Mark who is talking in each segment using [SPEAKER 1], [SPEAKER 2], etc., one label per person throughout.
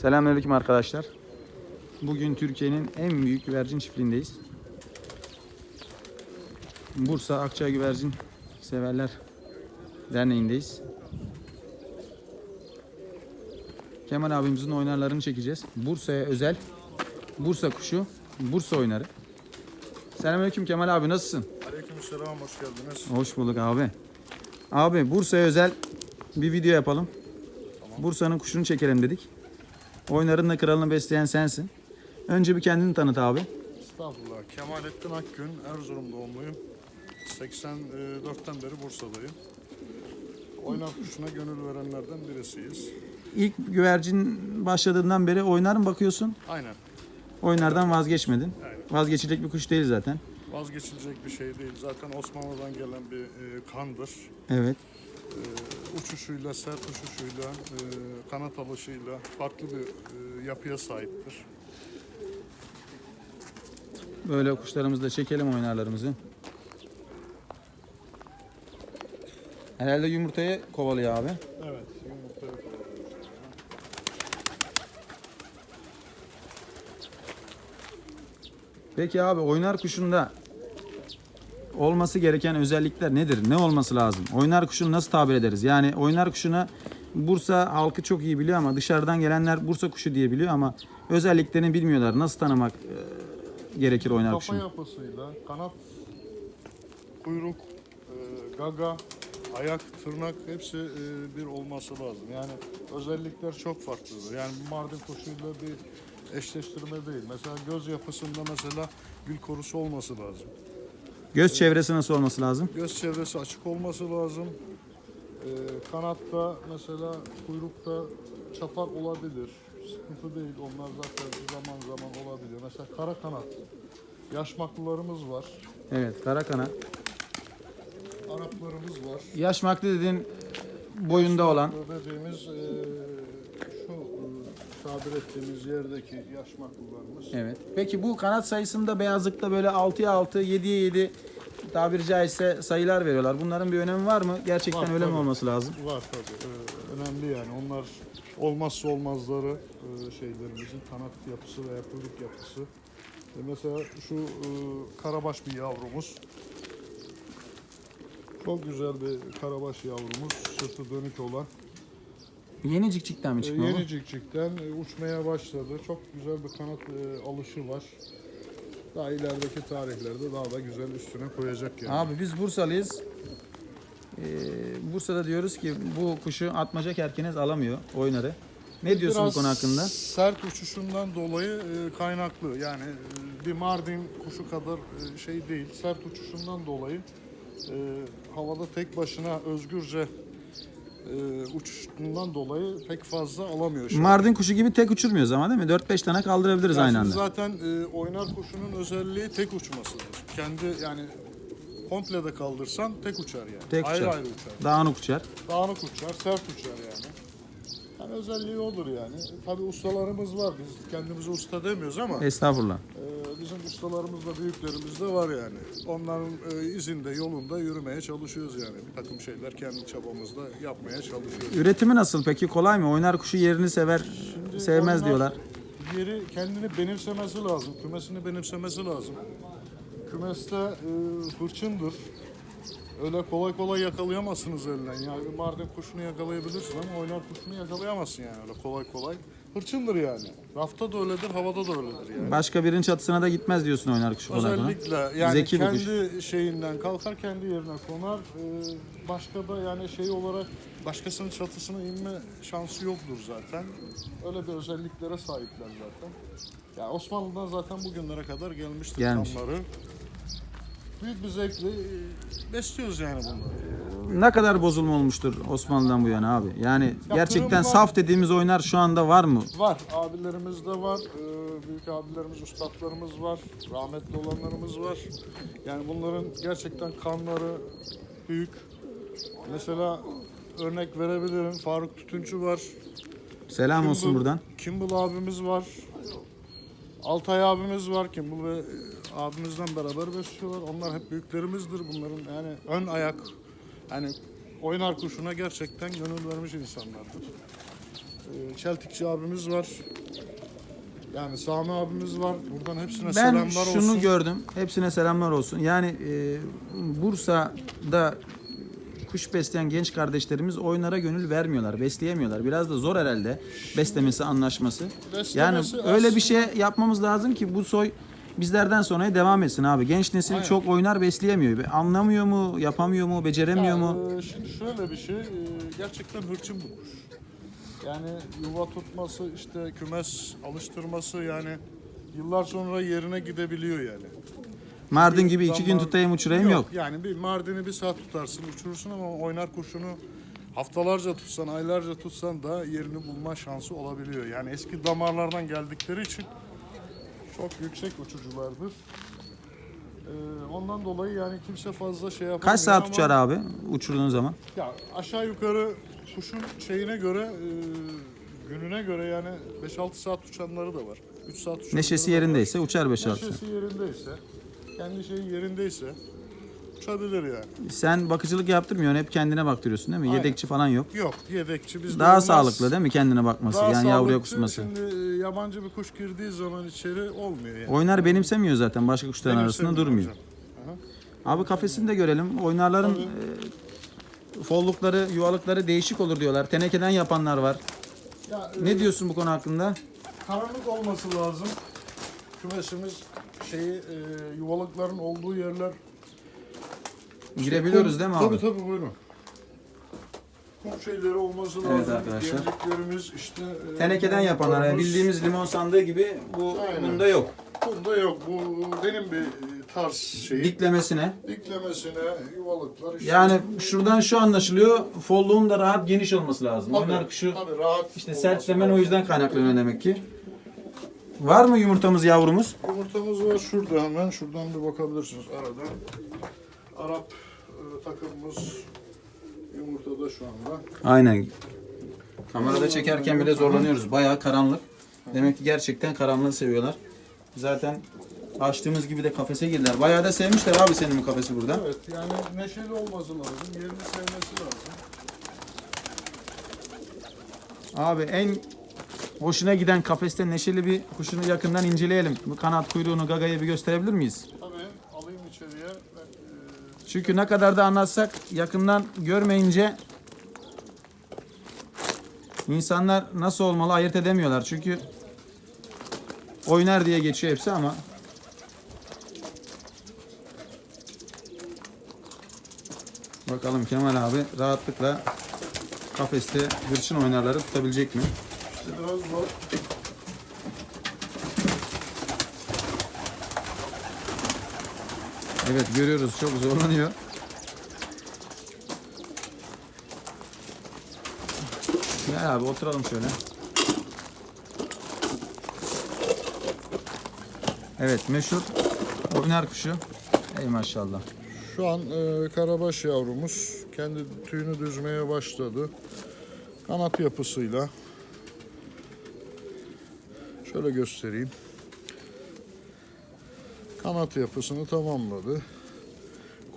[SPEAKER 1] Selamünaleyküm arkadaşlar. Bugün Türkiye'nin en büyük güvercin çiftliğindeyiz. Bursa Akçay Güvercin Severler Derneği'ndeyiz. Kemal abimizin oynarlarını çekeceğiz. Bursa'ya özel Bursa kuşu, Bursa oynarı. Selamünaleyküm Kemal abi nasılsın?
[SPEAKER 2] Aleykümselam hoş geldiniz.
[SPEAKER 1] Hoş bulduk abi. Abi Bursa'ya özel bir video yapalım. Bursa'nın kuşunu çekelim dedik. Oyunların da kralını besleyen sensin. Önce bir kendini tanıt abi.
[SPEAKER 2] Estağfurullah. Kemalettin Akgün, Erzurum doğumluyum. 84'ten beri Bursa'dayım. Oynar kuşuna gönül verenlerden birisiyiz.
[SPEAKER 1] İlk güvercin başladığından beri oynar mı bakıyorsun?
[SPEAKER 2] Aynen.
[SPEAKER 1] Oyunlardan vazgeçmedin.
[SPEAKER 2] Aynen.
[SPEAKER 1] Vazgeçilecek bir kuş değil zaten.
[SPEAKER 2] Vazgeçilecek bir şey değil. Zaten Osmanlı'dan gelen bir e, kandır.
[SPEAKER 1] Evet.
[SPEAKER 2] E, uçuşuyla, sert uçuşuyla, e, kanat alışıyla farklı bir e, yapıya sahiptir.
[SPEAKER 1] Böyle kuşlarımızı da çekelim oynarlarımızı. Herhalde yumurtayı kovalıyor abi.
[SPEAKER 2] Evet.
[SPEAKER 1] Peki abi oynar kuşunda olması gereken özellikler nedir? Ne olması lazım? Oynar kuşunu nasıl tabir ederiz? Yani oynar kuşuna Bursa halkı çok iyi biliyor ama dışarıdan gelenler Bursa kuşu diye biliyor ama özelliklerini bilmiyorlar. Nasıl tanımak e, gerekir oynar
[SPEAKER 2] Kafa
[SPEAKER 1] kuşunu?
[SPEAKER 2] yapısıyla kanat, kuyruk, e, gaga, ayak, tırnak hepsi e, bir olması lazım. Yani özellikler çok farklıdır. Yani Mardin kuşuyla bir eşleştirme değil. Mesela göz yapısında mesela gül korusu olması lazım.
[SPEAKER 1] Göz çevresi nasıl olması lazım?
[SPEAKER 2] Göz çevresi açık olması lazım. E, kanatta mesela kuyrukta çapar olabilir. Sıkıntı değil. Onlar zaten zaman zaman olabiliyor. Mesela kara kanat. Yaşmaklılarımız var.
[SPEAKER 1] Evet, kara kanat.
[SPEAKER 2] Araplarımız var.
[SPEAKER 1] Yaş maklı dediğin e, boyunda olan.
[SPEAKER 2] Dediğimiz eee, tabir ettiğimiz yerdeki yaşmaklılarımız.
[SPEAKER 1] Evet. Peki bu kanat sayısında beyazlıkta böyle 6'ya 6, 7'ye 7 tabiri caizse sayılar veriyorlar. Bunların bir önemi var mı? Gerçekten
[SPEAKER 2] Var,
[SPEAKER 1] öyle mi
[SPEAKER 2] tabii.
[SPEAKER 1] olması lazım?
[SPEAKER 2] Var tabii. Eee, önemli yani. Onlar olmazsa olmazları eee, şeylerimizin kanat yapısı veya kuyruk yapısı. E, mesela şu eee, karabaş bir yavrumuz. Çok güzel bir karabaş yavrumuz. Sırtı dönük olan.
[SPEAKER 1] Yeni cikcikten mi
[SPEAKER 2] E,
[SPEAKER 1] çıkma bu?
[SPEAKER 2] Yeni cikcikten e, uçmaya başladı. Çok güzel bir kanat e, alışı var. Daha ilerideki tarihlerde daha da güzel üstüne koyacak yani.
[SPEAKER 1] Abi biz Bursalıyız. Ee, Bursa'da diyoruz ki bu kuşu atmaca kerkeniz alamıyor oynarı. Ne diyorsun
[SPEAKER 2] Biraz
[SPEAKER 1] bu konu hakkında?
[SPEAKER 2] Sert uçuşundan dolayı e, kaynaklı. Yani e, bir Mardin kuşu kadar e, şey değil. Sert uçuşundan dolayı e, havada tek başına özgürce e, dolayı pek fazla alamıyor. şu an.
[SPEAKER 1] Mardin kuşu gibi tek uçurmuyoruz ama değil mi? 4-5 tane kaldırabiliriz
[SPEAKER 2] Ya
[SPEAKER 1] aynı anda.
[SPEAKER 2] Zaten e, oynar kuşunun özelliği tek uçmasıdır. Kendi yani komple de kaldırsan tek uçar yani.
[SPEAKER 1] Tek
[SPEAKER 2] ayrı
[SPEAKER 1] uçar.
[SPEAKER 2] ayrı uçar.
[SPEAKER 1] Dağınık uçar.
[SPEAKER 2] Dağınık uçar, sert uçar yani. Yani özelliği olur yani. Tabi ustalarımız var. Biz kendimize usta demiyoruz ama
[SPEAKER 1] Estağfurullah.
[SPEAKER 2] e, bizim ustalarımız da büyüklerimiz de var yani. Onların e, izinde, yolunda yürümeye çalışıyoruz yani. Bir takım şeyler kendi çabamızda yapmaya çalışıyoruz.
[SPEAKER 1] Üretimi nasıl peki? Kolay mı? Oynar kuşu yerini sever, sevmez diyorlar.
[SPEAKER 2] Yeri kendini benimsemesi lazım. Kümesini benimsemesi lazım. Kümeste e, hırçındır. Öyle kolay kolay yakalayamazsınız elinden. Yani bir Mardin kuşunu yakalayabilirsin ama oynar kuşunu yakalayamazsın yani öyle kolay kolay. Hırçındır yani. Rafta da öyledir, havada da öyledir yani.
[SPEAKER 1] Başka birinin çatısına da gitmez diyorsun oynar kuşu falan.
[SPEAKER 2] Özellikle yani
[SPEAKER 1] Zeki kuş.
[SPEAKER 2] kendi şeyinden kalkar kendi yerine konar. Ee, başka da yani şey olarak başkasının çatısına inme şansı yoktur zaten. Öyle bir özelliklere sahipler zaten. Ya Osmanlı'dan zaten bugünlere kadar gelmiştir
[SPEAKER 1] Gelmiş.
[SPEAKER 2] kanları. Büyük bir zevkle e, besliyoruz yani bunları.
[SPEAKER 1] Ne kadar bozulma olmuştur Osmanlı'dan bu yana abi? Yani gerçekten
[SPEAKER 2] kırımlar-
[SPEAKER 1] saf dediğimiz oynar şu anda var mı?
[SPEAKER 2] Var. Abilerimiz de var. Ee, büyük abilerimiz, ustalarımız var. Rahmetli olanlarımız var. Yani bunların gerçekten kanları büyük. Mesela örnek verebilirim. Faruk Tütüncü var.
[SPEAKER 1] Selam olsun
[SPEAKER 2] Kimball-
[SPEAKER 1] buradan.
[SPEAKER 2] Kimball abimiz var. Altay abimiz var. Kimball ve e, abimizden beraber besliyorlar. Onlar hep büyüklerimizdir. Bunların yani ön ayak yani oynar kuşuna gerçekten gönül vermiş insanlardır. Ee, Çeltikçi abimiz var. Yani Sami abimiz var. Buradan hepsine
[SPEAKER 1] Ben
[SPEAKER 2] selamlar
[SPEAKER 1] şunu
[SPEAKER 2] olsun.
[SPEAKER 1] gördüm. Hepsine selamlar olsun. Yani e, Bursa'da kuş besleyen genç kardeşlerimiz oyunlara gönül vermiyorlar, besleyemiyorlar. Biraz da zor herhalde beslemesi, anlaşması.
[SPEAKER 2] Beslemesi
[SPEAKER 1] yani öyle bir şey yapmamız lazım ki bu soy bizlerden sonraya devam etsin abi. Genç nesil
[SPEAKER 2] Aynen.
[SPEAKER 1] çok oynar besleyemiyor. Anlamıyor mu, yapamıyor mu, beceremiyor mu?
[SPEAKER 2] Ya, e, Şimdi şöyle bir şey, e, gerçekten hırçın bu kuş. Yani yuva tutması, işte kümes alıştırması yani yıllar sonra yerine gidebiliyor yani.
[SPEAKER 1] Mardin gibi iki gün tutayım uçurayım yok.
[SPEAKER 2] Yani bir Mardin'i bir saat tutarsın, uçurursun ama oynar kuşunu haftalarca tutsan, aylarca tutsan da yerini bulma şansı olabiliyor. Yani eski damarlardan geldikleri için çok yüksek uçuculardır. Ee, ondan dolayı yani kimse fazla şey yapamıyor
[SPEAKER 1] Kaç saat
[SPEAKER 2] ama-
[SPEAKER 1] uçar abi uçurduğun zaman?
[SPEAKER 2] Ya aşağı yukarı kuşun şeyine göre, e, gününe göre yani 5-6 saat uçanları da var. 3 saat uçanları
[SPEAKER 1] Neşesi yerindeyse uçar 5 saat.
[SPEAKER 2] Neşesi yerindeyse, kendi şeyi yerindeyse uçabilir yani.
[SPEAKER 1] Sen bakıcılık yaptırmıyorsun. Hep kendine baktırıyorsun değil mi?
[SPEAKER 2] Aynen.
[SPEAKER 1] Yedekçi falan yok.
[SPEAKER 2] Yok yedekçi bizde
[SPEAKER 1] Daha
[SPEAKER 2] olmaz.
[SPEAKER 1] sağlıklı değil mi kendine bakması?
[SPEAKER 2] Daha
[SPEAKER 1] yani yavruya
[SPEAKER 2] sağlıklı.
[SPEAKER 1] kusması.
[SPEAKER 2] Şimdi e, yabancı bir kuş girdiği zaman içeri olmuyor yani.
[SPEAKER 1] Oynar benimsemiyor zaten. Başka kuşların arasında
[SPEAKER 2] Benimsemiyor
[SPEAKER 1] durmuyor.
[SPEAKER 2] hocam.
[SPEAKER 1] Abi kafesini de görelim. Oynarların e, follukları, yuvalıkları değişik olur diyorlar. Tenekeden yapanlar var.
[SPEAKER 2] Ya, e,
[SPEAKER 1] Ne diyorsun bu konu hakkında?
[SPEAKER 2] Karanlık olması lazım. Kümesimiz şeyi e, yuvalıkların olduğu yerler
[SPEAKER 1] Girebiliyoruz değil mi abi?
[SPEAKER 2] Tabii tabii buyurun. Kum şeyleri olması lazım.
[SPEAKER 1] Evet arkadaşlar.
[SPEAKER 2] Yemliklerimiz işte. e,
[SPEAKER 1] Tenekeden yapanlar. Yani bildiğimiz limon sandığı gibi bu
[SPEAKER 2] Aynen.
[SPEAKER 1] bunda yok.
[SPEAKER 2] Bunda yok. Bu benim bir e, tarz şeyi.
[SPEAKER 1] Diklemesine.
[SPEAKER 2] Diklemesine yuvalıklar işte.
[SPEAKER 1] Yani şuradan şu anlaşılıyor. Folluğun da rahat geniş olması lazım.
[SPEAKER 2] Tabii,
[SPEAKER 1] Oynar kuşu
[SPEAKER 2] tabii, rahat
[SPEAKER 1] işte
[SPEAKER 2] olması
[SPEAKER 1] sertlemen o
[SPEAKER 2] lazım.
[SPEAKER 1] yüzden kaynaklanıyor demek ki. Var mı yumurtamız yavrumuz?
[SPEAKER 2] Yumurtamız var şurada hemen. Şuradan bir bakabilirsiniz arada. Arap e, takımımız yumurtada şu anda.
[SPEAKER 1] Aynen. Kamerada çekerken bile zorlanıyoruz. Bayağı karanlık. Demek ki gerçekten karanlığı seviyorlar. Zaten açtığımız gibi de kafese girdiler. Bayağı da sevmişler abi senin bu kafesi burada.
[SPEAKER 2] Evet yani neşeli olması lazım. Yerini sevmesi lazım.
[SPEAKER 1] Abi en hoşuna giden kafeste neşeli bir kuşunu yakından inceleyelim. Bu kanat kuyruğunu gagayı bir gösterebilir miyiz?
[SPEAKER 2] Tabii alayım içeriye. E,
[SPEAKER 1] Çünkü ne kadar da anlatsak yakından görmeyince insanlar nasıl olmalı ayırt edemiyorlar. Çünkü oynar diye geçiyor hepsi ama Bakalım Kemal abi rahatlıkla kafeste hırçın oynarları tutabilecek mi?
[SPEAKER 2] İşte biraz zor.
[SPEAKER 1] Evet görüyoruz çok zorlanıyor. Gel abi oturalım şöyle. Evet meşhur oynar kuşu. Ey maşallah.
[SPEAKER 2] Şu an e, karabaş yavrumuz kendi tüyünü düzmeye başladı. Kanat yapısıyla. Şöyle göstereyim. Kanat yapısını tamamladı.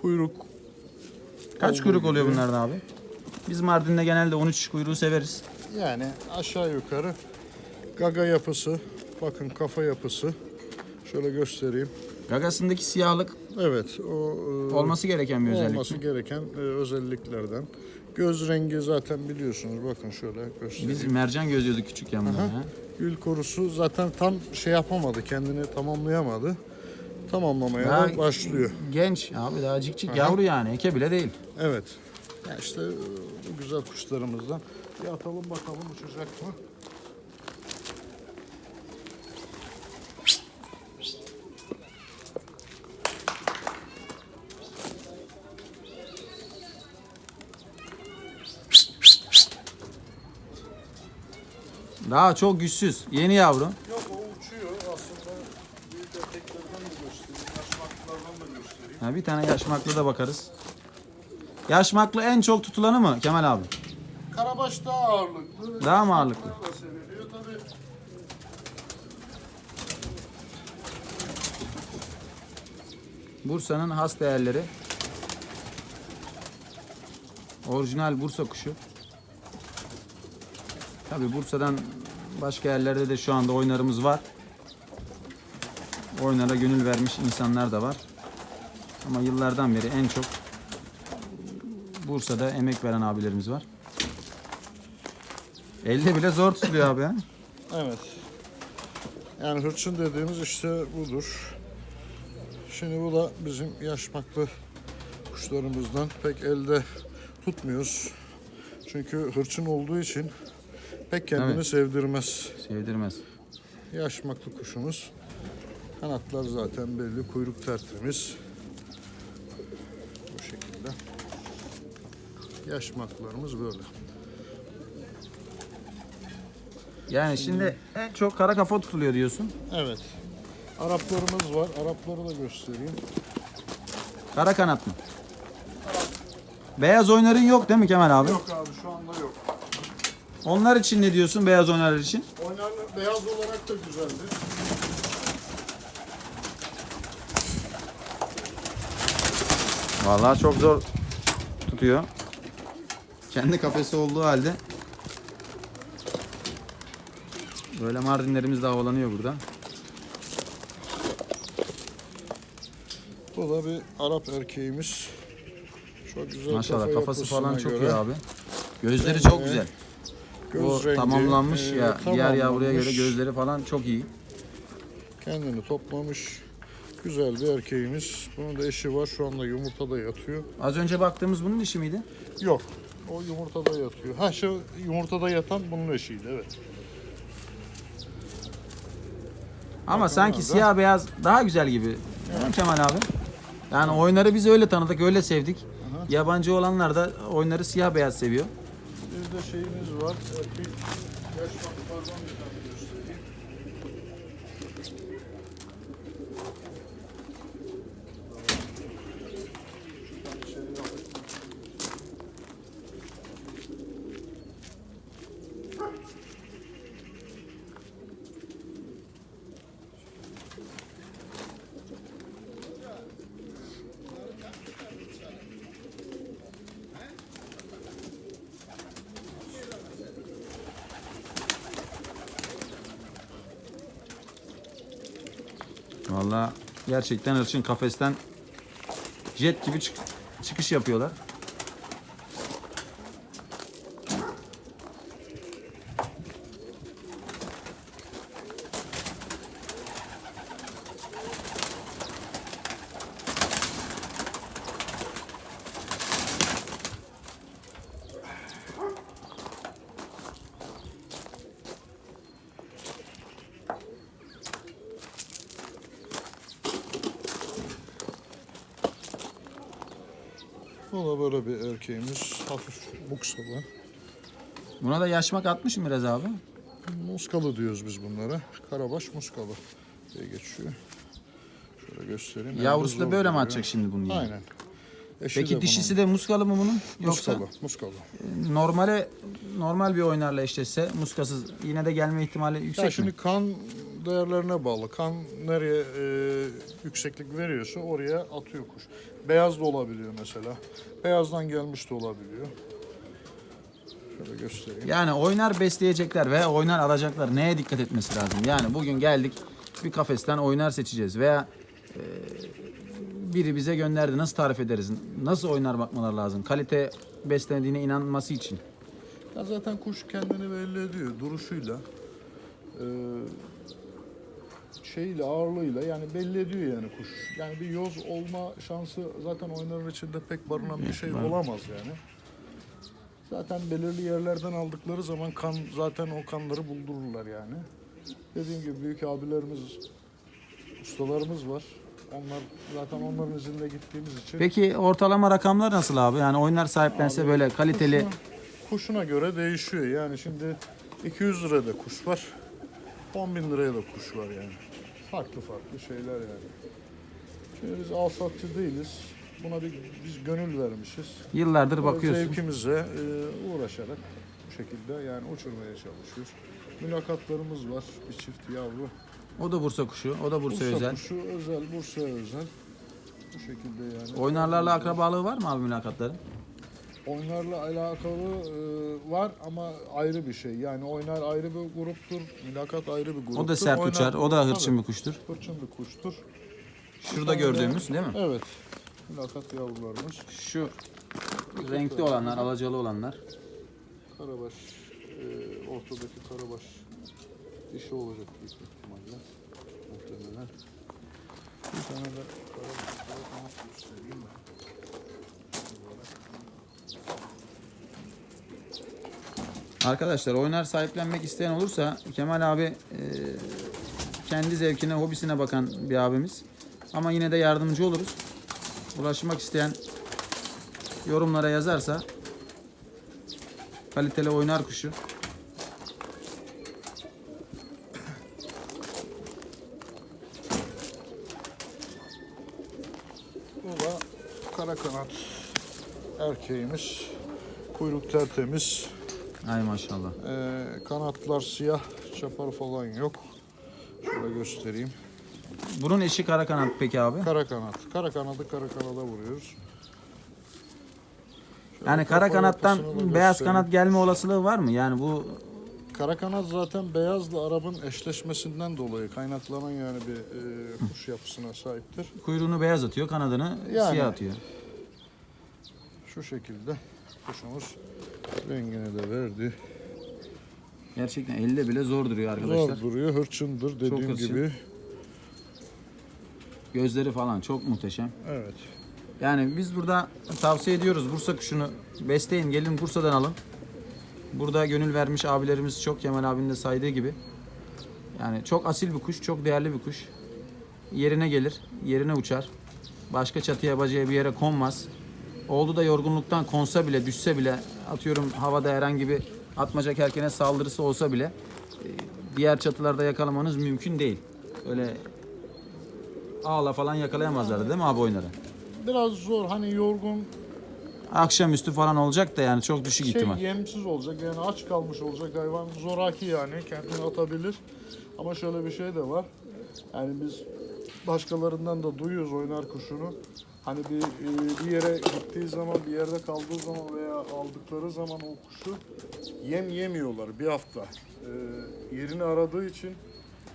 [SPEAKER 2] Kuyruk
[SPEAKER 1] Kaç kuyruk oluyor
[SPEAKER 2] gibi.
[SPEAKER 1] bunlarda abi? Biz Mardin'de genelde 13 kuyruğu severiz.
[SPEAKER 2] yani aşağı yukarı gaga yapısı, bakın kafa yapısı. Şöyle göstereyim.
[SPEAKER 1] Gagasındaki siyahlık
[SPEAKER 2] Evet, o e,
[SPEAKER 1] olması gereken bir özellik.
[SPEAKER 2] olması
[SPEAKER 1] mi?
[SPEAKER 2] gereken e, özelliklerden. Göz rengi zaten biliyorsunuz. Bakın şöyle göstereyim.
[SPEAKER 1] Biz mercan gözlüyorduk küçükken bunları.
[SPEAKER 2] Aha. Gül korusu zaten tam şey yapamadı, kendini tamamlayamadı. Tamamlamaya
[SPEAKER 1] Daha-
[SPEAKER 2] da başlıyor.
[SPEAKER 1] Genç abi daha cik cik yavru yani eke bile değil.
[SPEAKER 2] Evet. Ya işte e, bu güzel kuşlarımızdan. Bir atalım bakalım uçacak mı?
[SPEAKER 1] Daha çok güçsüz. Yeni yavru.
[SPEAKER 2] Yok o uçuyor aslında. Büyük erkeklerden de göstereyim, yaşmaklardan da göstereyim.
[SPEAKER 1] Ha, bir tane yaşmaklı da bakarız. Yaşmaklı en çok tutulanı mı Kemal abi?
[SPEAKER 2] Karabaş daha ağırlıklı.
[SPEAKER 1] Daha mı ağırlıklı?
[SPEAKER 2] Yaşmaklar da seviliyor tabii.
[SPEAKER 1] Bursa'nın has değerleri. Orijinal Bursa kuşu. Tabi Bursa'dan başka yerlerde de şu anda oynarımız var. Oynara gönül vermiş insanlar da var. Ama yıllardan beri en çok Bursa'da emek veren abilerimiz var. Elde bile zor tutuluyor abi.
[SPEAKER 2] Evet. Yani hırçın dediğimiz işte budur. Şimdi bu da bizim yaşmaklı kuşlarımızdan pek elde tutmuyoruz. Çünkü hırçın olduğu için pek kendini
[SPEAKER 1] Evet.
[SPEAKER 2] sevdirmez.
[SPEAKER 1] Sevdirmez.
[SPEAKER 2] Yaşmaklı kuşumuz. Kanatlar zaten belli, kuyruk tertemiz. Bu şekilde. Yaşmaklarımız böyle.
[SPEAKER 1] Yani şimdi en çok kara kafa tutuluyor diyorsun.
[SPEAKER 2] Evet. Araplarımız var. Arapları da göstereyim.
[SPEAKER 1] Kara kanat mı? Beyaz oynarın yok değil mi Kemal abi?
[SPEAKER 2] Yok abi şu anda yok.
[SPEAKER 1] Onlar için ne diyorsun beyaz oynarlar için?
[SPEAKER 2] Oynar beyaz olarak da güzeldi.
[SPEAKER 1] Vallahi çok zor tutuyor. Kendi kafesi olduğu halde. Böyle mardinlerimiz de havalanıyor burada.
[SPEAKER 2] Bu da bir Arap erkeğimiz. Çok güzel
[SPEAKER 1] Maşallah
[SPEAKER 2] kafa
[SPEAKER 1] kafası falan çok iyi abi. Gözleri çok güzel.
[SPEAKER 2] Göz
[SPEAKER 1] O
[SPEAKER 2] rengi,
[SPEAKER 1] tamamlanmış
[SPEAKER 2] e,
[SPEAKER 1] ya. Diğer yavruya göre
[SPEAKER 2] tamamlanmış.
[SPEAKER 1] gözleri falan çok iyi.
[SPEAKER 2] Kendini toplamış. Güzel bir erkeğimiz. Bunun da eşi var. Şu anda yumurtada yatıyor.
[SPEAKER 1] Az önce baktığımız bunun dişi miydi?
[SPEAKER 2] Yok. O yumurtada yatıyor. Ha şu yumurtada yatan bunun eşiydi evet.
[SPEAKER 1] Ama
[SPEAKER 2] Bakın
[SPEAKER 1] sanki
[SPEAKER 2] orada.
[SPEAKER 1] siyah beyaz daha güzel gibi. Değil mi Kemal abi? Yani oyunları biz öyle tanıdık, öyle sevdik. Yabancı olanlar da oyunları siyah beyaz seviyor.
[SPEAKER 2] Bir de şeyimiz var. Erkek yaş bakımlardan bir tane göstereyim.
[SPEAKER 1] Vallahi gerçekten hırçın kafesten jet gibi çık- çıkış yapıyorlar.
[SPEAKER 2] Bu da böyle bir erkeğimiz. Hafif buksalı.
[SPEAKER 1] Buna da yaşmak atmış mı biraz abi?
[SPEAKER 2] Muskalı diyoruz biz bunlara. Karabaş muskalı diye geçiyor. Şöyle göstereyim.
[SPEAKER 1] Yavrusu da böyle mi atacak şimdi bunu? yani?
[SPEAKER 2] Aynen. Eşi
[SPEAKER 1] Peki
[SPEAKER 2] de
[SPEAKER 1] dişisi
[SPEAKER 2] bunun.
[SPEAKER 1] de muskalı mı bunun? Yoksa
[SPEAKER 2] muskalı, muskalı.
[SPEAKER 1] normale normal bir oynarla eşleşse muskasız yine de gelme ihtimali yüksek
[SPEAKER 2] Ya
[SPEAKER 1] mi?
[SPEAKER 2] şimdi kan değerlerine bağlı. Kan nereye e, yükseklik veriyorsa oraya atıyor kuş. Beyaz da olabiliyor mesela. Beyazdan gelmiş de olabiliyor. Şöyle göstereyim.
[SPEAKER 1] Yani oynar besleyecekler veya oynar alacaklar neye dikkat etmesi lazım? Yani bugün geldik bir kafesten oynar seçeceğiz veya e, biri bize gönderdi nasıl tarif ederiz? Nasıl oynar bakmalar lazım? Kalite beslendiğine inanması için.
[SPEAKER 2] Ya zaten kuş kendini belli ediyor duruşuyla. e, şeyle ağırlığıyla yani belli ediyor yani kuş. Yani bir yoz olma şansı zaten oynarın içinde pek barınan bir şey olamaz yani. Zaten belirli yerlerden aldıkları zaman kan zaten o kanları buldururlar yani. Dediğim gibi büyük abilerimiz, ustalarımız var. Onlar zaten onların izinde gittiğimiz için.
[SPEAKER 1] Peki ortalama rakamlar nasıl abi? Yani oynar sahiplense böyle kaliteli
[SPEAKER 2] Kuşuna, kuşuna göre değişiyor. Yani şimdi 200 liraya da kuş var. 10 bin liraya da kuş var yani. Farklı farklı şeyler yani. Şimdi biz al satçı değiliz. Buna bir biz gönül vermişiz.
[SPEAKER 1] yıllardır
[SPEAKER 2] Böyle
[SPEAKER 1] bakıyorsun.
[SPEAKER 2] Zevkimize e, uğraşarak bu şekilde yani uçurmaya çalışıyoruz. Mülakatlarımız var. Bir çift yavru.
[SPEAKER 1] O da Bursa kuşu, o da Bursa,
[SPEAKER 2] Bursa
[SPEAKER 1] özel.
[SPEAKER 2] kuşu özel, Bursa özel. Bu şekilde yani.
[SPEAKER 1] Oynarlarla akrabalığı var mı abi mülakatların?
[SPEAKER 2] Oynarla alakalı e, var ama ayrı bir şey. Yani oynar ayrı bir gruptur, mülakat ayrı bir gruptur.
[SPEAKER 1] O da sert
[SPEAKER 2] Oynar-
[SPEAKER 1] uçar. O da hırçın bir kuştur.
[SPEAKER 2] hırçın bir kuştur.
[SPEAKER 1] Şurada gördüğümüz değil mi?
[SPEAKER 2] Evet. Mülakat yavrularımız.
[SPEAKER 1] Şu renkli olanlar, alacalı olanlar.
[SPEAKER 2] Karabaş, e, ortadaki karabaş dişi olacak büyük ihtimalle. Muhtemelen. Bir tane de karabaş karabaş göstereyim mi?
[SPEAKER 1] Arkadaşlar oynar sahiplenmek isteyen olursa Kemal abi e, kendi zevkine, hobisine bakan bir abimiz. Ama yine de yardımcı oluruz. Ulaşmak isteyen yorumlara yazarsa kaliteli oynar kuşu
[SPEAKER 2] Bu da kara kanat erkeğimiz. Kuyruk tertemiz.
[SPEAKER 1] Ay maşallah.
[SPEAKER 2] Ee, kanatlar siyah, çapar falan yok. Şöyle göstereyim.
[SPEAKER 1] Bunun eşi kara kanat peki abi?
[SPEAKER 2] Kara kanat. Kara kanadı kara kanada vuruyoruz. Şöyle
[SPEAKER 1] Yani kara kanattan beyaz kanat gelme olasılığı var mı? Yani bu
[SPEAKER 2] Kara kanat zaten beyazla Arap'ın eşleşmesinden dolayı kaynaklanan yani bir e, kuş yapısına sahiptir.
[SPEAKER 1] kuyruğunu beyaz atıyor, kanadını
[SPEAKER 2] Yani.
[SPEAKER 1] siyah atıyor.
[SPEAKER 2] Şu şekilde kuşumuz rengini de verdi.
[SPEAKER 1] Gerçekten elde bile zor duruyor arkadaşlar.
[SPEAKER 2] Zor duruyor, hırçındır dediğim
[SPEAKER 1] hırçın.
[SPEAKER 2] gibi.
[SPEAKER 1] Gözleri falan çok muhteşem.
[SPEAKER 2] Evet.
[SPEAKER 1] Yani biz burada tavsiye ediyoruz Bursa kuşunu besleyin gelin Bursa'dan alın. Burada gönül vermiş abilerimiz çok Kemal abinin de saydığı gibi. Yani çok asil bir kuş, çok değerli bir kuş. Yerine gelir, yerine uçar. Başka çatıya bacaya bir yere konmaz. Oldu da yorgunluktan konsa bile, düşse bile, atıyorum havada herhangi bir atmaca kerkene saldırısı olsa bile e, diğer çatılarda yakalamanız mümkün değil. Öyle ağla falan yakalayamazlar değil mi abi oyunları?
[SPEAKER 2] Biraz zor hani yorgun
[SPEAKER 1] Akşamüstü falan olacak da yani çok düşük
[SPEAKER 2] şey
[SPEAKER 1] ihtimal.
[SPEAKER 2] yemsiz olacak yani aç kalmış olacak hayvan zoraki yani kendini atabilir. Ama şöyle bir şey de var. Yani biz başkalarından da duyuyoruz oynar kuşunu. Hani bir, e, bir yere gittiği zaman bir yerde kaldığı zaman veya aldıkları zaman o kuşu yem yemiyorlar bir hafta. E, yerini aradığı için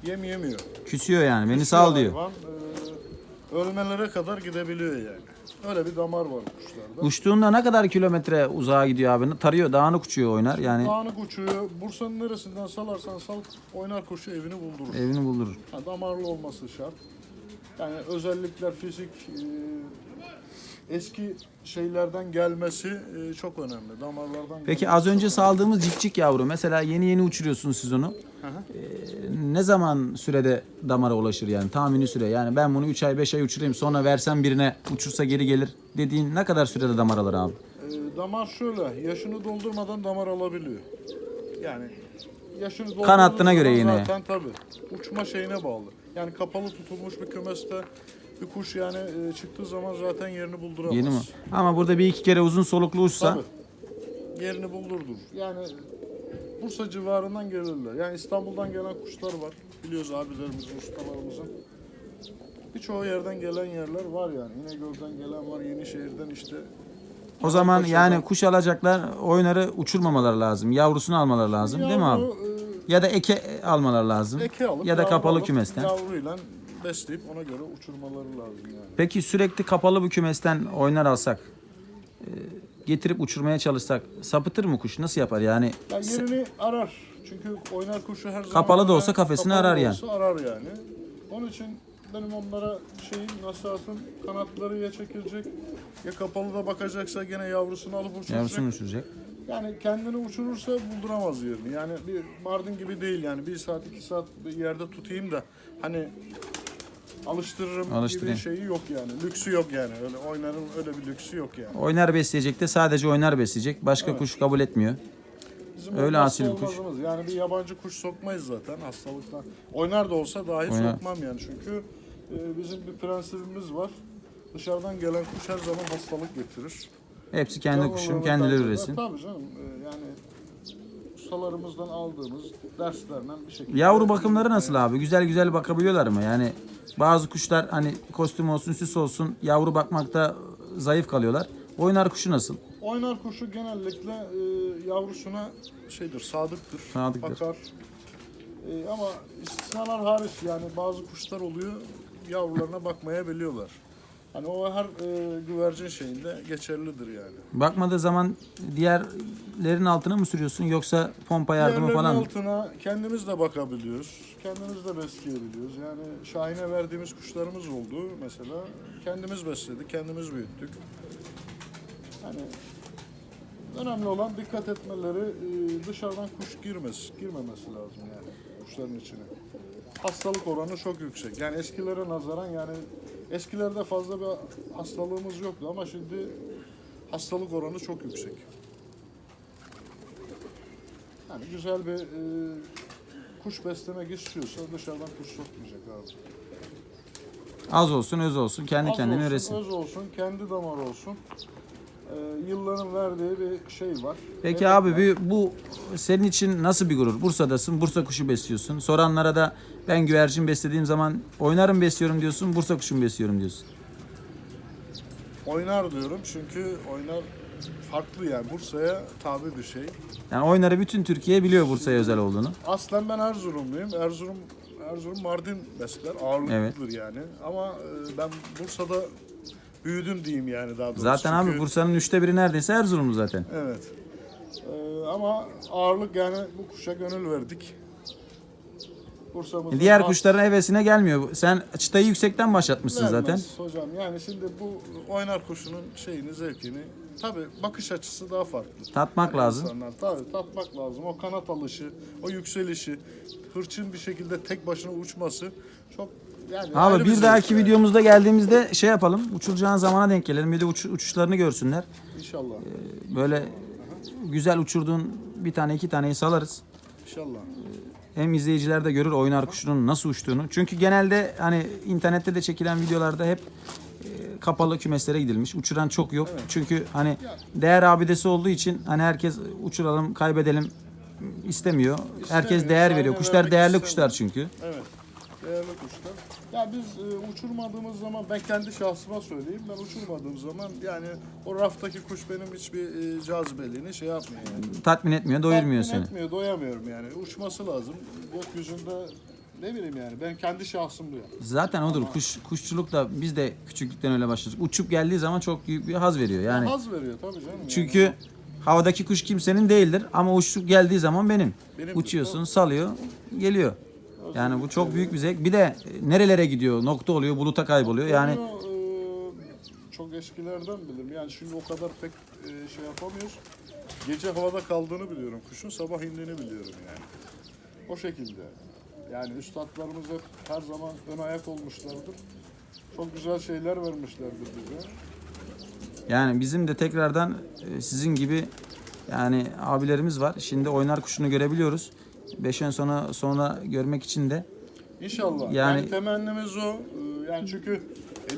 [SPEAKER 2] yem yemiyor.
[SPEAKER 1] Küsüyor yani beni sal diyor.
[SPEAKER 2] Hayvan, e, ölmelere kadar gidebiliyor yani. Öyle bir damar var kuşlarda.
[SPEAKER 1] Uçtuğunda ne kadar kilometre uzağa gidiyor abi? Tarıyor, dağınık uçuyor oynar. Yani
[SPEAKER 2] Dağınık uçuyor. Bursa'nın neresinden salarsan sal oynar kuşu evini buldurur.
[SPEAKER 1] evini buldurur.
[SPEAKER 2] Ha, damarlı olması şart. Yani özellikler fizik e, eski şeylerden gelmesi e, çok önemli. Damarlardan
[SPEAKER 1] Peki az önce saldığımız cipcik yavru mesela yeni yeni uçuruyorsunuz siz onu. Ee, ne zaman sürede damara ulaşır yani tahmini süre? Yani ben bunu 3 ay 5 ay uçurayım sonra versem birine uçursa geri gelir dediğin ne kadar sürede damar alır abi?
[SPEAKER 2] E, damar şöyle, yaşını doldurmadan damar alabiliyor. Yani yaşını doldurduğu
[SPEAKER 1] Kan hattına göre yine.
[SPEAKER 2] Zaten tabii. Uçma şeyine bağlı. Yani kapalı tutulmuş bir kümeste bir kuş yani e, çıktığı zaman zaten yerini bulduramaz.
[SPEAKER 1] Yeni mi? Ama burada bir iki kere uzun soluklu uçsa
[SPEAKER 2] Tabii. Yerini buldurdur. Yani Bursa civarından gelirler. Yani İstanbul'dan gelen kuşlar var. Biliyoruz abilerimizin, ustalarımızın. Birçoğu yerden gelen yerler var yani. İnegöl'den gelen var, Yenişehir'den işte.
[SPEAKER 1] o zaman yani kuş alacaklar oynarı uçurmamaları lazım. Yavrusunu almaları lazım değil mi abi?
[SPEAKER 2] Yavru,
[SPEAKER 1] Ya da eke almaları lazım.
[SPEAKER 2] eke alıp,
[SPEAKER 1] ya da
[SPEAKER 2] yavru
[SPEAKER 1] kapalı
[SPEAKER 2] alıp,
[SPEAKER 1] kümesten.
[SPEAKER 2] Yavruyla besleyip ona göre uçurmaları lazım yani.
[SPEAKER 1] Peki sürekli kapalı bir kümesten oynar alsak, e, getirip uçurmaya çalışsak sapıtır mı kuş? Nasıl yapar yani?
[SPEAKER 2] Ya yerini arar. Çünkü oynar kuşu her zaman...
[SPEAKER 1] Kapalı da olsa kafesini
[SPEAKER 2] kapalı
[SPEAKER 1] arar yani.
[SPEAKER 2] olsa arar yani. Onun için benim onlara şeyin nasihatım kanatları ya çekilecek ya kapalı da bakacaksa gene yavrusunu alıp uçuracak.
[SPEAKER 1] Yavrusunu uçuracak.
[SPEAKER 2] Yani kendini uçurursa bulduramaz yerini. Yani bir Mardin gibi değil yani bir saat iki saat bir yerde tutayım da hani alıştırırım
[SPEAKER 1] Alıştırayım.
[SPEAKER 2] gibi şeyi yok yani. Lüksü yok yani. Öyle oynarın öyle bir lüksü yok yani.
[SPEAKER 1] Oynar besleyecek de sadece oynar besleyecek. Başka kuş kabul etmiyor.
[SPEAKER 2] Bizim
[SPEAKER 1] Öyle
[SPEAKER 2] olmazsa
[SPEAKER 1] asil bir kuş.
[SPEAKER 2] olmazımız. Yani bir yabancı kuş sokmayız zaten hastalıktan. Oynar da olsa dahi
[SPEAKER 1] Oynar.
[SPEAKER 2] sokmam yani. Çünkü e, bizim bir prensibimiz var. Dışarıdan gelen kuş her zaman hastalık getirir.
[SPEAKER 1] Hepsi kendi
[SPEAKER 2] olarak
[SPEAKER 1] kendileri üresin.
[SPEAKER 2] Tabii canım. e, yani ustalarımızdan aldığımız derslerden bir şekilde.
[SPEAKER 1] Yavru bakımları nasıl abi? Güzel güzel bakabiliyorlar mı? Yani bazı kuşlar hani kostüm olsun süs olsun yavru bakmakta zayıf kalıyorlar. Oynar kuşu nasıl?
[SPEAKER 2] Oynar kuşu genellikle e, yavrusuna şeydir, sadıktır.
[SPEAKER 1] Sadıktır.
[SPEAKER 2] Bakar. E, ama istisnalar hariç yani bazı kuşlar oluyor yavrularına bakmayabiliyorlar. Hani o her e, güvercin şeyinde geçerlidir yani.
[SPEAKER 1] Bakmadığı zaman diğerlerin altına mı sürüyorsun yoksa pompa yardımı
[SPEAKER 2] Diğerlerinin
[SPEAKER 1] falan mı?
[SPEAKER 2] altına kendimiz de bakabiliyoruz. Kendimiz de besleyebiliyoruz. Yani Şahin'e verdiğimiz kuşlarımız oldu mesela. Kendimiz besledik, kendimiz büyüttük. Hani önemli olan dikkat etmeleri e, dışarıdan kuş girmez, girmemesi lazım yani kuşların içine. Hastalık oranı çok yüksek. Yani eskilere nazaran yani eskilerde fazla bir hastalığımız yoktu ama şimdi hastalık oranı çok yüksek. Yani güzel bir e, kuş beslemek istiyorsa dışarıdan kuş sokmayacak abi.
[SPEAKER 1] Az olsun öz olsun kendi
[SPEAKER 2] Az
[SPEAKER 1] kendine
[SPEAKER 2] olsun,
[SPEAKER 1] üresin.
[SPEAKER 2] öz olsun, kendi damar olsun. E, yılların verdiği bir şey var.
[SPEAKER 1] Peki
[SPEAKER 2] Emek
[SPEAKER 1] abi bir, bu senin için nasıl bir gurur? Bursa'dasın, Bursa kuşu besliyorsun. Soranlara da ben güvercin beslediğim zaman oynarım besliyorum diyorsun, Bursa kuşu besliyorum diyorsun.
[SPEAKER 2] Oynar diyorum çünkü oynar farklı yani Bursa'ya tabi bir şey.
[SPEAKER 1] Yani oynarı bütün Türkiye biliyor Bursa'ya özel olduğunu.
[SPEAKER 2] Aslen ben Erzurumluyum. Erzurum Erzurum Mardin besler ağırlıklıdır yani. Ama e, ben Bursa'da büyüdüm diyeyim yani daha doğrusu.
[SPEAKER 1] Zaten abi
[SPEAKER 2] Çünkü-
[SPEAKER 1] Bursa'nın üçte biri neredeyse Erzurumlu zaten.
[SPEAKER 2] Evet. Ee, ama ağırlık yani bu kuşa gönül verdik. Bursa'mızın
[SPEAKER 1] Diğer
[SPEAKER 2] has-
[SPEAKER 1] kuşların hevesine gelmiyor. Sen çıtayı yüksekten başlatmışsın zaten.
[SPEAKER 2] Vermez hocam. Yani şimdi bu oynar kuşunun şeyini, zevkini tabi bakış açısı daha farklı.
[SPEAKER 1] Tatmak
[SPEAKER 2] Yani
[SPEAKER 1] lazım.
[SPEAKER 2] insanlar tabii tatmak lazım. O kanat alışı, o yükselişi, hırçın bir şekilde tek başına uçması çok yani
[SPEAKER 1] Abi bir dahaki
[SPEAKER 2] yani.
[SPEAKER 1] videomuzda geldiğimizde şey yapalım. Uçuracağın zamana denk gelelim. Bir de uç- uçuşlarını görsünler.
[SPEAKER 2] İnşallah.
[SPEAKER 1] Böyle güzel uçurduğun bir tane iki taneyi salarız.
[SPEAKER 2] İnşallah.
[SPEAKER 1] Hem izleyiciler de görür oynar kuşunun nasıl uçtuğunu. Çünkü genelde hani internette de çekilen videolarda hep e, kapalı kümeslere gidilmiş. Uçuran çok yok. Çünkü hani değer abidesi olduğu için hani herkes uçuralım, kaybedelim istemiyor. Herkes
[SPEAKER 2] İstemiyor.
[SPEAKER 1] değer
[SPEAKER 2] Aynen
[SPEAKER 1] veriyor. Kuşlar değerli
[SPEAKER 2] istemiyor.
[SPEAKER 1] kuşlar çünkü.
[SPEAKER 2] Evet. Değerli kuşlar. Ya biz e, uçurmadığımız zaman ben kendi şahsıma söyleyeyim. Ben uçurmadığım zaman yani o raftaki kuş benim hiçbir e, cazibeliğini şey yapmıyor yani.
[SPEAKER 1] Tatmin etmiyor, doyurmuyor
[SPEAKER 2] Tatmin
[SPEAKER 1] seni.
[SPEAKER 2] etmiyor, doyamıyorum yani. Uçması lazım. Gökyüzünde ne bileyim yani. Ben kendi şahsım bu yani.
[SPEAKER 1] Zaten odur. Kuş kuşçuluk da biz de küçüklükten öyle başladık. Uçup geldiği zaman çok büyük bir haz veriyor. Yani
[SPEAKER 2] Haz veriyor tabii canım.
[SPEAKER 1] çünkü
[SPEAKER 2] yani.
[SPEAKER 1] havadaki kuş kimsenin değildir ama uçup geldiği zaman benim.
[SPEAKER 2] Benimdir,
[SPEAKER 1] Uçuyorsun, salıyor, geliyor. Yani bu çok büyük bir zevk. Bir de e, nerelere gidiyor? Nokta oluyor, buluta kayboluyor. Yani
[SPEAKER 2] Bunu, e, çok eskilerden bilirim. Yani şimdi o kadar pek e, şey yapamıyoruz. Gece havada kaldığını biliyorum. Kuşun sabah indiğini biliyorum yani. O şekilde. Yani üstadlarımız hep her zaman ön ayak olmuşlardır. Çok güzel şeyler vermişlerdir bize.
[SPEAKER 1] yani bizim de tekrardan e, sizin gibi yani abilerimiz var. Şimdi oynar kuşunu görebiliyoruz. 5 ay sonra sonra görmek için de
[SPEAKER 2] İnşallah.
[SPEAKER 1] Yani-
[SPEAKER 2] Yani, temennimiz o. Ee, Yani çünkü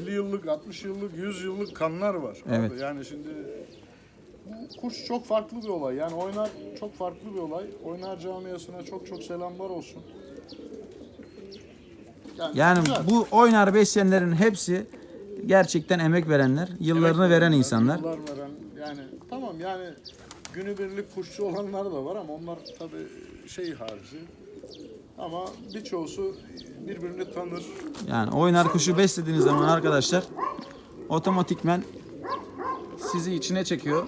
[SPEAKER 2] 50 yıllık, 60 yıllık, 100 yıllık kanlar var.
[SPEAKER 1] Evet.
[SPEAKER 2] Abi. Yani şimdi bu kuş çok farklı bir olay. Yani oynar çok farklı bir olay. Oynar camiasına çok çok selamlar olsun.
[SPEAKER 1] yani
[SPEAKER 2] güzel.
[SPEAKER 1] bu oynar besleyenlerin hepsi gerçekten emek verenler, yıllarını
[SPEAKER 2] Emek
[SPEAKER 1] veren
[SPEAKER 2] verenler,
[SPEAKER 1] insanlar.
[SPEAKER 2] Yıllar veren yani tamam yani günübirlik kuşçu olanlar da var ama onlar tabii şey harici. Ama birçoğusu birbirini tanır.
[SPEAKER 1] Yani oynar kuşu beslediğiniz zaman arkadaşlar otomatikmen sizi içine çekiyor.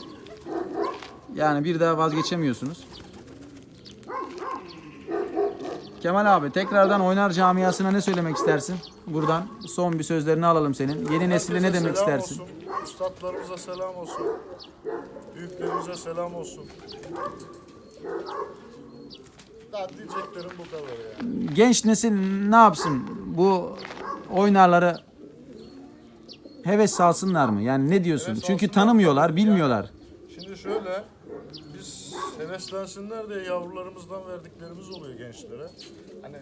[SPEAKER 1] Yani bir daha vazgeçemiyorsunuz. Kemal abi tekrardan oynar camiasına ne söylemek istersin? Buradan son bir sözlerini alalım senin. Yeni nesile ne demek istersin?
[SPEAKER 2] Olsun. Üstadlarımıza selam olsun. Büyüklerimize selam olsun. Diyeceklerim bu kadar yani.
[SPEAKER 1] Genç nesil ne yapsın? Bu oynarları heves salsınlar mı? Yani ne diyorsun?
[SPEAKER 2] Heves
[SPEAKER 1] Çünkü
[SPEAKER 2] alsınlar
[SPEAKER 1] tanımıyorlar,
[SPEAKER 2] tabii.
[SPEAKER 1] bilmiyorlar.
[SPEAKER 2] Şimdi şöyle, biz heveslensinler diye yavrularımızdan verdiklerimiz oluyor gençlere. Hani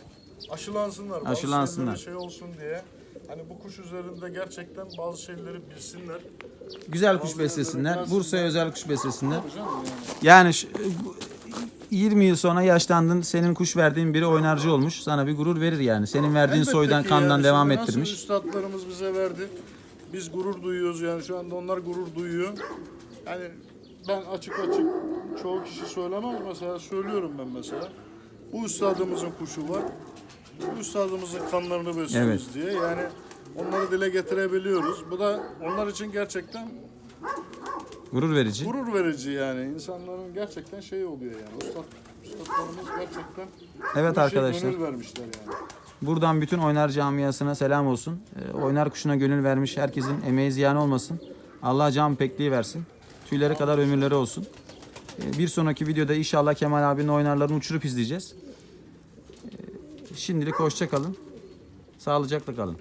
[SPEAKER 2] aşılansınlar, bazı
[SPEAKER 1] Aşılansınlar.
[SPEAKER 2] şeyleri şey olsun diye. Hani bu kuş üzerinde gerçekten bazı şeyleri bilsinler.
[SPEAKER 1] Güzel kuş beslesinler. Bursa'ya özel kuş beslesinler.
[SPEAKER 2] Yani.
[SPEAKER 1] Yani şu- bu- 20 yıl sonra yaşlandın, senin kuş verdiğin biri oynarcı olmuş. Sana bir gurur verir yani. Senin verdiğin
[SPEAKER 2] Elbette
[SPEAKER 1] soydan,
[SPEAKER 2] ki
[SPEAKER 1] kandan
[SPEAKER 2] yani
[SPEAKER 1] devam
[SPEAKER 2] şimdi
[SPEAKER 1] ettirmiş.
[SPEAKER 2] Nasıl üstadlarımız bize verdi. Biz gurur duyuyoruz yani şu anda onlar gurur duyuyor. Yani ben açık açık çoğu kişi söylemez mesela söylüyorum ben mesela. Bu üstadımızın kuşu var. Bu üstadımızın kanlarını besliyoruz
[SPEAKER 1] Evet.
[SPEAKER 2] diye yani onları dile getirebiliyoruz. Bu da onlar için gerçekten
[SPEAKER 1] Gurur verici.
[SPEAKER 2] gurur verici yani. İnsanların gerçekten şey oluyor yani. Ustad, ustadlarımız gerçekten
[SPEAKER 1] Evet
[SPEAKER 2] işe
[SPEAKER 1] arkadaşlar.
[SPEAKER 2] gönül vermişler yani.
[SPEAKER 1] Buradan bütün oynar camiasına selam olsun. Ee, oynar kuşuna gönül vermiş herkesin emeği ziyan olmasın. Allah can pekliği versin. Tüyleri kadar ömürleri olsun. Ee, bir sonraki videoda inşallah Kemal abinin oynarlarını uçurup izleyeceğiz. Ee, şimdilik hoşça kalın. Sağlıcakla kalın.